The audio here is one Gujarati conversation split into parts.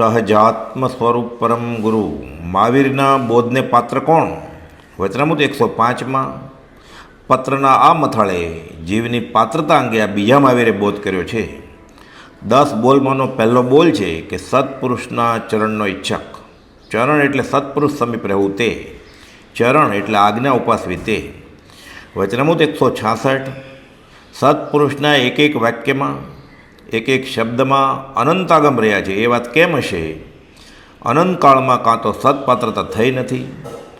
સહજાત્મ સ્વરૂપ પરમ ગુરુ. મહાવીરના બોધને પાત્ર કોણ? વચનામૃત એકસો પાંચમાં, પત્રના આ મથાળે જીવની પાત્રતા અંગે આ બીજા મહાવીરે બોધ કર્યો છે. દસ બોલમાંનો પહેલો બોલ છે કે સત્પુરુષના ચરણનો ઈચ્છક. ચરણ એટલે સત્પુરુષ સમીપ રહેવું તે. ચરણ એટલે આજ્ઞા ઉપાસવી તે. વચનામૃત એકસો છાસઠ, સત્પુરુષના એક એક વાક્યમાં એક એક શબ્દમાં અનંતાગમ રહ્યા છે. એ વાત કેમ હશે? અનંતકાળમાં કાં તો સત્પાત્રતા થઈ નથી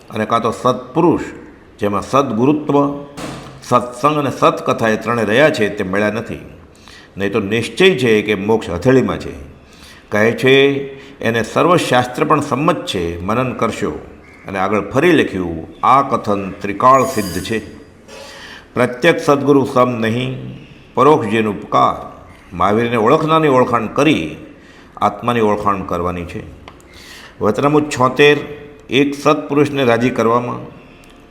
અને કાં તો સત્પુરુષ, જેમાં સદગુરુત્વ, સત્સંગ અને સત્કથા એ ત્રણે રહ્યા છે તે મળ્યા નથી. નહીં તો નિશ્ચય છે કે મોક્ષ હથેળીમાં છે. કહે છે, એને સર્વશાસ્ત્ર પણ સંમત છે. મનન કરશો. અને આગળ ફરી લખ્યું, આ કથન ત્રિકાળ સિદ્ધ છે. પ્રત્યક્ષ સદગુરુ સમ નહીં, પરોક્ષ જેનું ઉપકાર. મહાવીરને ઓળખનારની ઓળખાણ કરી આત્માની ઓળખાણ કરવાની છે. વચનામુત છોતેર, એક સત્પુરુષને રાજી કરવામાં,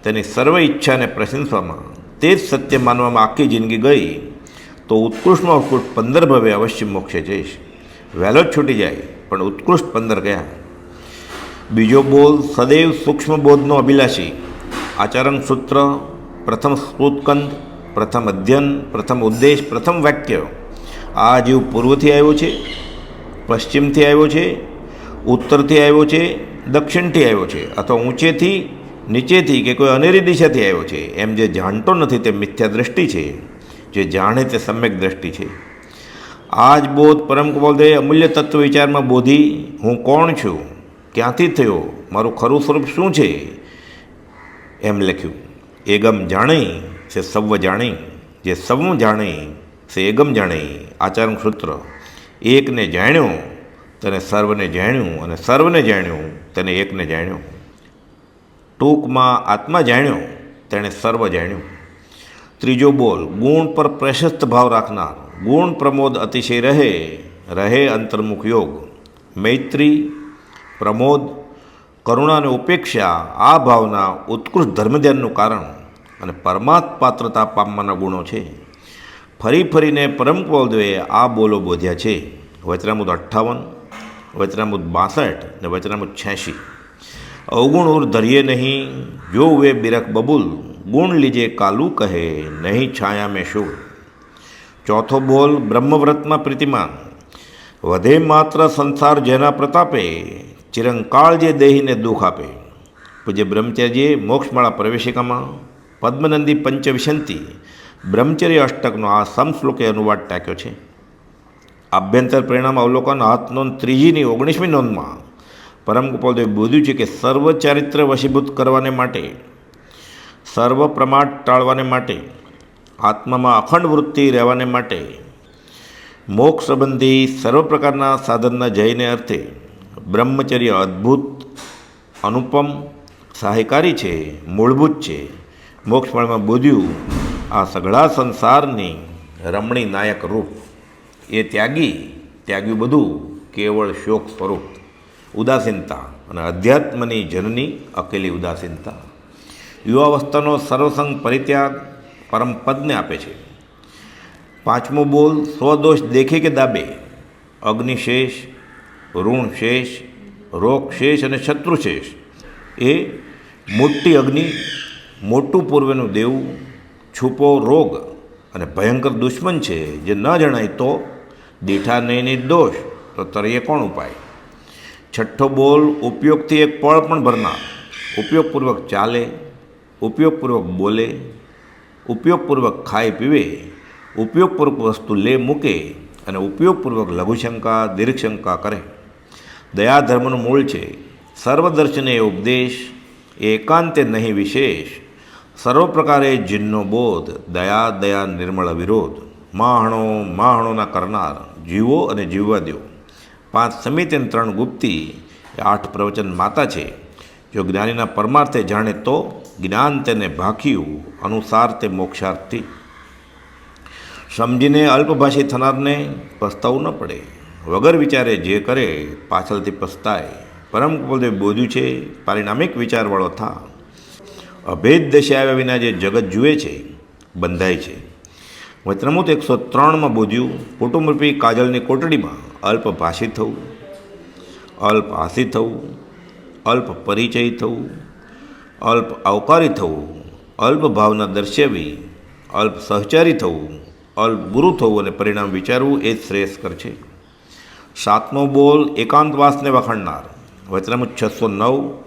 તેની સર્વ ઈચ્છાને પ્રશંસવામાં, તે જ સત્ય માનવામાં આખી જિંદગી ગઈ, તો ઉત્કૃષ્ટમાં ઉત્કૃષ્ટ પંદર ભવે અવશ્ય મોક્ષે જઈશ. વહેલો જ છૂટી જાય, પણ ઉત્કૃષ્ટ પંદર ગયા. બીજો બોલ, સદૈવ સૂક્ષ્મ બોધનો અભિલાષી. આચરણ સૂત્ર, પ્રથમ સ્ફૂતકંદ પ્રથમ અધ્યયન, પ્રથમ ઉદ્દેશ, પ્રથમ વાક્ય. આ જીવ પૂર્વથી આવ્યો છે, પશ્ચિમથી આવ્યો છે, ઉત્તરથી આવ્યો છે, દક્ષિણથી આવ્યો છે, અથવા ઊંચેથી નીચેથી કે કોઈ અનેરી દિશાથી આવ્યો છે. એમ જે જાણતો નથી તે મિથ્યા દ્રષ્ટિ છે. જે જાણે તે સમ્યક દ્રષ્ટિ છે. આ જ બોધ પરમ બોધે અમૂલ્ય તત્વ વિચારમાં બોધી, હું કોણ છું? ક્યાંથી થયો? મારું ખરું સ્વરૂપ શું છે? એમ લખ્યું. એગમ જાણે છે સવ્વ જાણે, જે સૌ જાણી છે એગમ જાણી આચરણ સૂત્ર. એકને જાણ્યો, તેને સર્વને જાણ્યું અને સર્વને જાણ્યું, તેને એકને જાણ્યું. ટૂંકમાં આત્મા જાણ્યો, તેણે સર્વ જાણ્યું. ત્રીજો બોલ, ગુણ પર પ્રશસ્ત ભાવ રાખનાર. ગુણ પ્રમોદ અતિશય રહે રહે અંતર્મુખ યોગ. મૈત્રી, પ્રમોદ કરુણા અને ઉપેક્ષા, આ ભાવના ઉત્કૃષ્ટ ધર્મધ્યાનનું કારણ અને પરમાત્મ પાત્રતા પામવાના ગુણો છે. ફરી ફરીને પરમ પૌદ્વે આ બોલો બોધ્યા છે. વચનામુદ અઠ્ઠાવન વચનામુદ બાસઠ ને વચનામુદ છ્યાસી. અવગુણ ઉર ધરીએ નહીં, જો વે બિરક બબુલ, ગુણ લીજે કાલુ કહે, નહીં છાયા મેં શું ચોથો બોલ બ્રહ્મવ્રતમાં પ્રીતિમાન, વધે માત્ર સંસાર જેના પ્રતાપે, ચિરંકાળ જે દેહીને દુઃખ આપે. પૂજ્ય બ્રહ્મચર્યજીએ મોક્ષમાળા પ્રવેશિકામાં, પદ્મનંદી પંચવિશંતિ બ્રહ્મચર્ય અષ્ટકનો આ સમશ્લોકે અનુવાદ ટાંક્યો છે. આભ્યંતર પરિણામ અવલોકન હાથ નોંધ ત્રીજીની ઓગણીસમી નોંધમાં. પરમ ગોપાલદેવ બોધ્યું છે કે સર્વ ચારિત્ર વશીભૂત કરવાને માટે, સર્વ પ્રમાદ ટાળવાને માટે, આત્મામાં અખંડ વૃત્તિ રહેવાને માટે, મોક્ષ સંબંધી સર્વ પ્રકારના સાધનના જયને અર્થે બ્રહ્મચર્ય અદ્ભુત, અનુપમ, સહાયકારી છે, મૂળભૂત છે. મોક્ષફળમાં બોધ્યું આ સઘળા સંસારની રમણી નાયક રૂપ. એ ત્યાગી, ત્યાગ્યું બધું કેવળ શોક સ્વરૂપ. ઉદાસીનતા અને અધ્યાત્મની જનની અકેલી ઉદાસીનતા. યુવાવસ્થાનો સર્વસંગ પરિત્યાગ પરમપદને આપે છે. પાંચમો બોલ, સ્વદોષ દેખે કે દાબે? અગ્નિશેષ ઋણ શેષ રોગ શેષ અને શત્રુશેષ. એ મોટી અગ્નિ, મોટું પૂર્વેનું દેવું છુપો રોગ અને ભયંકર દુશ્મન છે જે ન જણાય તો દીઠા નહીં નિર્દોષ તો તરીએ કોણ ઉપાય? છઠ્ઠો બોલ ઉપયોગથી એક પળ પણ ભરનાર. ઉપયોગપૂર્વક ચાલે, ઉપયોગપૂર્વક બોલે, ઉપયોગપૂર્વક ખાય પીવે, ઉપયોગપૂર્વક વસ્તુ લે મૂકે અને ઉપયોગપૂર્વક લઘુશંકા, દીર્ઘશંકા કરે. દયા ધર્મનું મૂળ છે. સર્વદર્શને ઉપદેશ એકાંતે નહીં વિશેષ. સર્વ પ્રકારે જીનનો બોધ, દયા દયા, નિર્મળ, વિરોધ, માહણો, માહણોના કરનાર, જીવો અને જીવવા દો પાંચ સમિત અને ત્રણ ગુપ્તી, એ આઠ પ્રવચન માતા છે. જો જ્ઞાનીના પરમાર્થે જાણે તો જ્ઞાન તેને ભાખ્યું અનુસાર તે મોક્ષાર્થી. સમજીને અલ્પભાષી થનારને પસ્તાવું ન પડે. વગર વિચારે જે કરે, પાછળથી પસ્તાય. પરમ કુલદેવ બોધ્યું છે, પારિણામિક વિચારવાળો થા. અભેદ દશા આવ્યા વિના જે જગત જુએ છે, બંધાય છે. વચનમૂત એકસો ત્રણમાં બોધ્યું, કુટુંબરૂપી કાજલની કોટડીમાં અલ્પભાષી થવું, અલ્પ હાસિત થવું, અલ્પ પરિચય થવું, અલ્પ આવકારી થવું, અલ્પ ભાવના દર્શાવી, અલ્પ સહચારી થવું, અલ્પ ગુરુ થવું અને પરિણામ વિચારવું એ જ શ્રેયસ્કર છે. સાતમો બોલ એકાંતવાસને વખાણનાર. વચનામું છસો નવ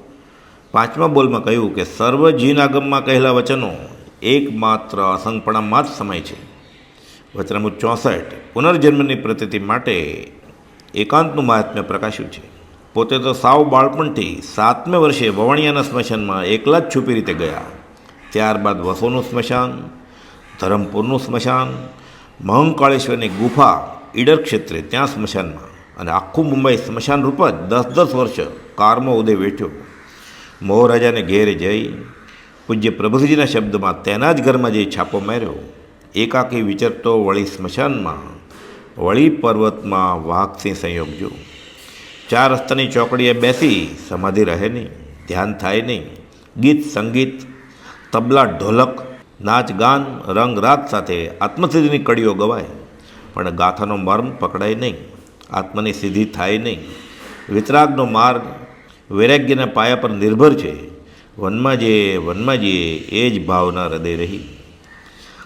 પાંચમા બોલમાં કહ્યું કે સર્વ જીનાગમમાં કહેલા વચનો એકમાત્ર અસંગપણામાં જ સમય છે. વચનામું ચોસઠ, પુનર્જન્મની પ્રતિતિ માટે એકાંતનું મહાત્મ્ય પ્રકાશ્યું છે. પોતે તો સાવ બાળપણથી સાતમે વર્ષે વવણિયાના સ્મશાનમાં એકલા જ છુપી રીતે ગયા. ત્યારબાદ વસોનું સ્મશાન, ધરમપુરનું સ્મશાન, મહંકાળેશ્વરની ગુફા, ઈડર ક્ષેત્રે ત્યાં સ્મશાનમાં અને આખું મુંબઈ સ્મશાન રૂપ જ દસ દસ વર્ષ કારમાં ઉદય વેઠ્યો. મોહરાજાને ઘેર જઈ પૂજ્ય પ્રભુજીના શબ્દમાં તેના જ ઘરમાં જઈ છાપો માર્યો, એકાકી વિચરતો વળી સ્મશાનમાં, વળી પર્વતમાં વાઘસિંહ સંયોગજો ચાર રસ્તાની ચોકડીએ બેસી સમાધિ રહે નહીં, ધ્યાન થાય નહીં. ગીત, સંગીત, તબલા, ઢોલક, નાચ, ગાન, રંગ રાત સાથે આત્મસિદ્ધિની કડીઓ ગવાય, પણ ગાથાનો મર્મ પકડાય નહીં, આત્માની સિદ્ધિ થાય નહીં. વિતરાગનો માર્ગ વૈરાગ્યના પાયા પર નિર્ભર છે. વનમાં જઈએ વનમાં જઈએ એ જ ભાવના હૃદય રહી.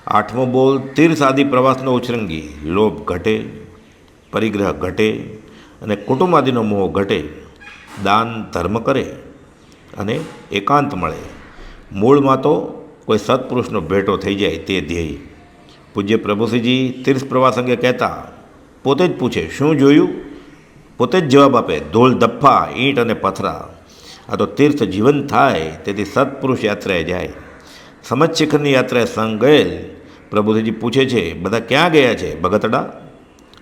આઠમો બોલ તીર્થ આદિ પ્રવાસનો ઉછરંગી. લોભ ઘટે, પરિગ્રહ ઘટે અને કુટુંબ આદિનો મોહ ઘટે. દાન, ધર્મ કરે અને એકાંત મળે. મૂળમાં તો કોઈ સત્પુરુષનો ભેટો થઈ જાય તે ધ્યેય. પૂજ્ય પ્રભુસિંહજી તીર્થ પ્રવાસ અંગે કહેતા, પોતે જ પૂછે, શું જોયું? પોતે જ જવાબ આપે, ધોલ દફ્ફા ઈંટ અને પથરા. આ તો તીર્થ જીવન થાય, તેથી સત્પુરુષ યાત્રાએ જાય. સમજ શિખરની યાત્રાએ સંગ ગયેલ પ્રભુજી પૂછે છે, બધા ક્યાં ગયા છે? ભગતડા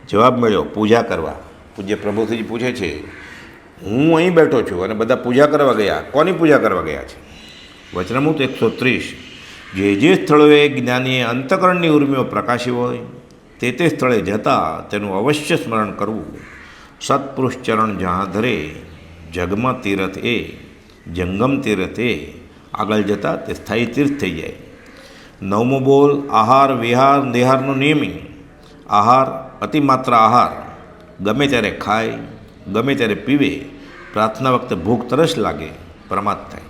જવાબ મળ્યો, પૂજા કરવા. પૂજ્ય પ્રભુજી પૂછે છે, હું અહીં બેઠો છું અને બધા પૂજા કરવા ગયા, કોની પૂજા કરવા ગયા છે? વચનામૃત એકસો ત્રીસ, જે જે સ્થળોએ જ્ઞાનીએ અંતકરણની ઉર્મિઓ પ્રકાશી હોય, તે તે સ્થળે જતાં તેનું અવશ્ય સ્મરણ કરવું. સત્પુરુષ ચરણ જ્યાં ધરે જગમાં તીરથ એ જંગમ તીરથ એ આગળ જતાં તે સ્થાયી તીર્થ થઈ જાય નવમો બોલ આહાર વિહાર નિહારનો નિયમી આહાર અતિમાત્ર આહાર ગમે ત્યારે ખાય ગમે ત્યારે પીવે પ્રાર્થના વખતે ભૂખ તરસ લાગે પ્રમાદ થાય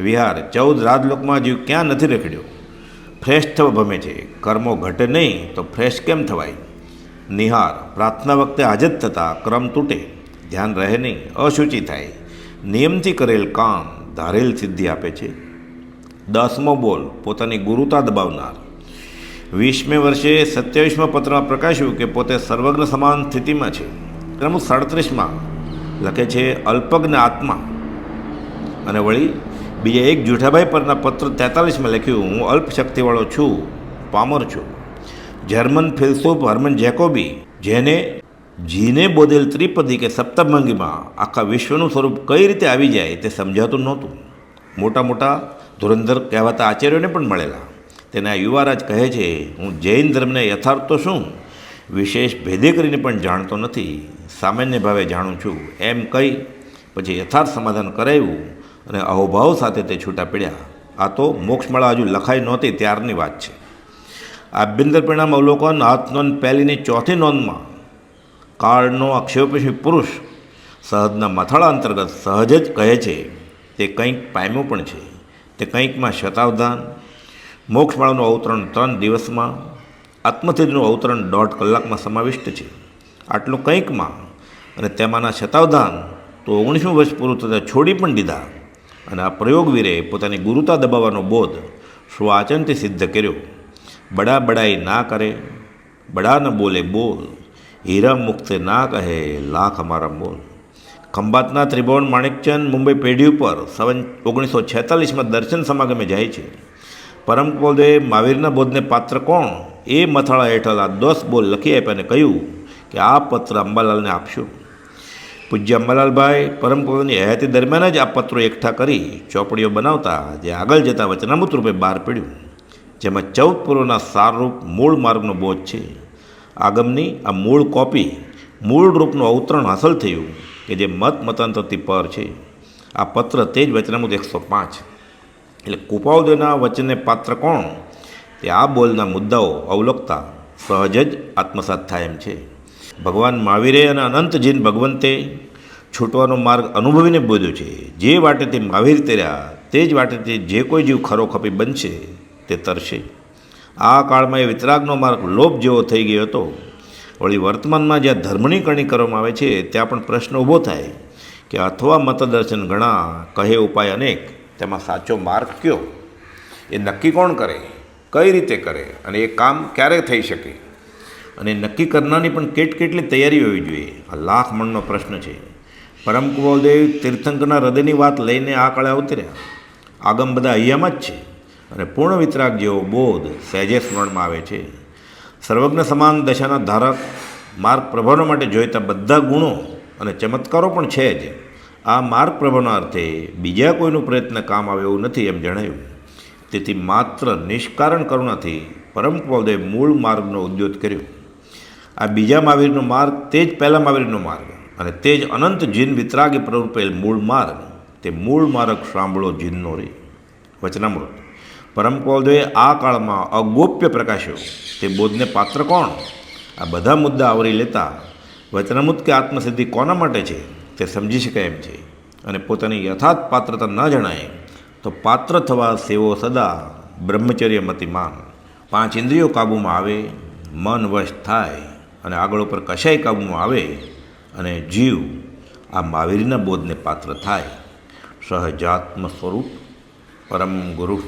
વિહાર ચૌદ રાજલોકમાં જીવ ક્યાં નથી રખડ્યો ફ્રેશ થવા ભમે છે કર્મો ઘટે નહીં તો ફ્રેશ કેમ થવાય નિહાર પ્રાર્થના વખતે હાજર થતાં ક્રમ તૂટે. ધ્યાન રહે નહીં, અશુચિ થાય. નિયમથી કરેલ કામ ધારેલ સિદ્ધિ આપે છે. દસમો બોલ, પોતાની ગુરુતા દબાવનાર. વીસમે વર્ષે સત્યાવીસમા પત્રમાં પ્રકાશ્યું કે પોતે સર્વજ્ઞ સમાન સ્થિતિમાં છે. ક્રમ સાડત્રીસમાં લખે છે અલ્પજ્ઞ આત્મા. અને વળી બીજા એક જૂઠાભાઈ પરના પત્ર તેતાલીસમાં લખ્યું, હું અલ્પ શક્તિવાળો છું, પામર છું. જર્મન ફિલસૂફ હર્મન જેકોબી, જેને જીને બોધેલ ત્રિપદી કે સપ્તભંગીમાં આખા વિશ્વનું સ્વરૂપ કઈ રીતે આવી જાય તે સમજાતું નહોતું. મોટા મોટા ધુરંધર કહેવાતા આચાર્યોને પણ મળેલા. તેના યુવારાજ કહે છે, હું જૈન ધર્મને યથાર્થ તો શું? વિશેષ ભેદે કરીને પણ જાણતો નથી. સામાન્ય ભાવે જાણું છું. એમ કહી પછી યથાર્થ સમાધાન કરાવ્યું અને અહોભાવ સાથે તે છૂટા પડ્યા. આ તો મોક્ષમાળા હજુ લખાઈ નહોતી, ત્યારની વાત છે. આભ્યંતર પરિણામ અવલોકન હાથ નોંધ પહેલીની ચોથી નોંધમાં કાળનો અક્ષયોપેશી પુરુષ સહજના મથાળા અંતર્ગત સહજ જ કહે છે, તે કંઈક પામ્યું પણ છે. તે કંઈકમાં શતાવધાન મોક્ષમાળાનું અવતરણ ત્રણ દિવસમાં આત્મસિદ્ધિનું અવતરણ દોઢ કલાકમાં સમાવિષ્ટ છે. આટલું કંઈકમાં અને તેમાંના શતાવધાન તો ઓગણીસમું વર્ષ પૂરું થતાં છોડી પણ દીધા. અને આ પ્રયોગવીરે પોતાની ગુરુતા દબાવવાનો બોધ સ્વાચનથી સિદ્ધ કર્યો. બડા બડાઈ ના કરે બડા ન બોલે બોલ હીરા મુક્તે ના કહે લાખ અમારા બોલ ખંભાતના ત્રિભુવન માણેકચંદ મુંબઈ પેઢી ઉપર સવન ઓગણીસો છેતાલીસમાં દર્શન સમાગમે જાય છે પરમ બોધે મહાવીરના બોધને પાત્ર કોણ એ મથાળા હેઠળ આ દસ બોલ લખી આપ્યા અને કહ્યું કે આ પત્ર અંબાલાલને આપશો પૂજ્ય અંબાલાલભાઈ પરમ પોતાની હયાતી દરમિયાન જ આ પત્રો એકઠા કરી ચોપડીઓ બનાવતા જે આગળ જતાં વચનામૃત રૂપે બહાર પડ્યું જેમાં ચૌદ પૂર્વના સારરૂપ મૂળ માર્ગનો બોધ છે. આગમની આ મૂળ કોપી મૂળ રૂપનું અવતરણ હાંસલ થયું કે જે મત મતાંતરથી પર છે. આ પત્ર તે જ વચનામૃત એકસો પાંચ. એટલે કૃપાઉદયના વચનને પાત્ર કોણ? તે આ બોલના મુદ્દાઓ અવલોકતા સહજ જ આત્મસાત થાય એમ છે. ભગવાન મહાવીરે અને અનંત જીન ભગવંતે છૂટવાનો માર્ગ અનુભવીને બોધ્યો છે. જે વાટેથી મહાવીર તેર્યા, તે જ વાટેથી જે કોઈ જીવ ખરો ખપી બનશે. તે તરશે. આ કાળમાં એ વિતરાગનો માર્ગ લોભ જેવો થઈ ગયો હતો. વળી વર્તમાનમાં જ્યાં ધર્મની કરણી કરવામાં આવે છે, ત્યાં પણ પ્રશ્ન ઊભો થાય કે અથવા મતદર્શન ઘણા કહે ઉપાય અનેક. તેમાં સાચો માર્ગ કયો? એ નક્કી કોણ કરે? કઈ રીતે કરે? અને એ કામ ક્યારે થઈ શકે? અને નક્કી કરનારની પણ કેટ કેટલી તૈયારી હોવી જોઈએ? આ લાખ મણનો પ્રશ્ન છે. પરમ કુવલદેવ તીર્થંકરના હૃદયની વાત લઈને આ કાળે અવતર્યા આગમ બધા અહીંયામાં જ છે. અને પૂર્ણ વિતરાગ જેવો બોધ સહેજે સ્મરણમાં આવે છે. સર્વજ્ઞ સમાન દશાના ધારક માર્ગ પ્રભાવના માટે જોઈતા બધા ગુણો અને ચમત્કારો પણ છે જ. આ માર્ગ પ્રભાવના અર્થે બીજા કોઈનું પ્રયત્ન કામ આવે એવું નથી એમ જણાયું. તેથી માત્ર નિષ્કારણ કરુણાથી પરમ પૌદે મૂળ માર્ગનો ઉદ્યોગ કર્યો. આ બીજા મહાવીરનો માર્ગ તે જ પહેલા મહાવીરનો માર્ગ અને તે જ અનંત જીન વિતરાગી પ્રવૃત્પેલ મૂળ માર્ગ. તે મૂળ માર્ગ સાંભળો જીનનો રે. વચનામૃત. પરમ કૌલદેવે આ કાળમાં અગોપ્ય પ્રકાશ્યો. તે બોધને પાત્ર કોણ? આ બધા મુદ્દા આવરી લેતા વચનામૃત કે આત્મસિદ્ધિ કોના માટે છે તે સમજી શકાય એમ છે. અને પોતાની યથાર્થ પાત્રતા ન જણાય તો પાત્ર થવા સેવો સદા બ્રહ્મચર્ય મતિમાન પાંચ ઇન્દ્રિયો કાબૂમાં આવે, મન વશ થાય અને આગળ ઉપર કશાય કાબૂમાં આવે અને જીવ આ મહાવીરના બોધને પાત્ર થાય. સહજાત્મ સ્વરૂપ પરમ ગુરુ